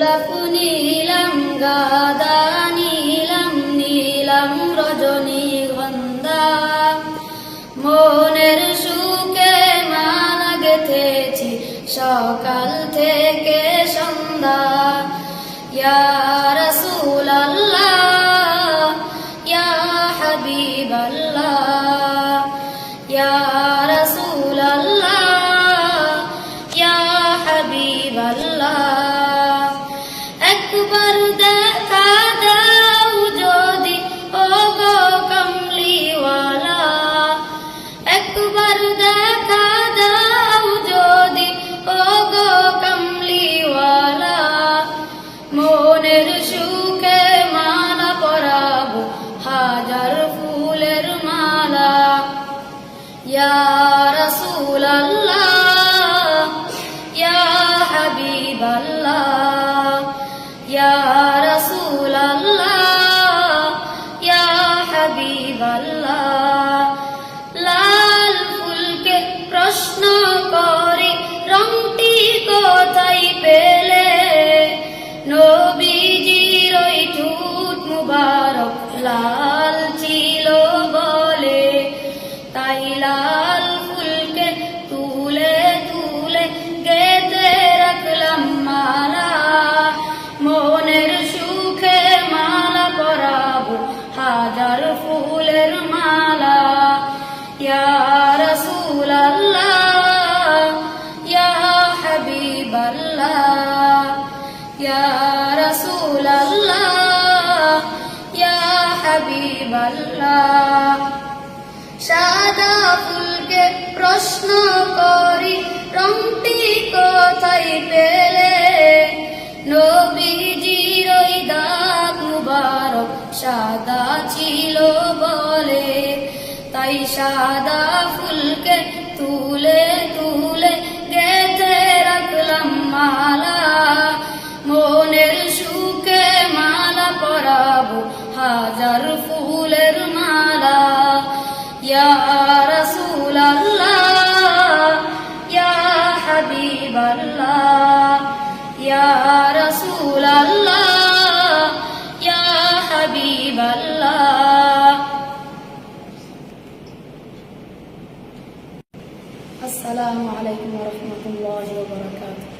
গোলাপ নীলম, গাদা নীলম নীলম রজনী গন্ধা। মনের সুখে মালা গেথেছি, সকাল থেকে সন্ধ্যা। ইয়া সুখে মালা পরাবো, হাজার ফুলের মালা। ইয়া রাসূলাল্লাহ, ইয়া হাবিবাল্লাহ, ইয়া রাসূলাল্লাহ, ইয়া হাবিবাল্লাহ। লাল ফুলকে প্রশ্ন করে, রংটি কোথায় পেলে? নবীজির লাল ফুলকে তুলে তুলে গেতে রাখলাম মালা। মনের সুখে মালা পরাবো হাজার ফুলের মালা। ইয়া রাসূলাল্লাহ, ইয়া হাবিবাল্লাহ, ইয়া রাসূলাল্লাহ, ইয়া হাবিবাল্লাহ। সাদা ফুলকে প্রশ্ন করি, রংটি কোথায় পেলে? নবীজির ওই দাগ মুবারক সাদা ছিল বলে। তাই সাদা ফুলকে তুলে তুলে গেতে রাখলাম মালা। الله. يا رسول الله. يا حبيب الله. السلام عليكم ورحمة الله وبركاته.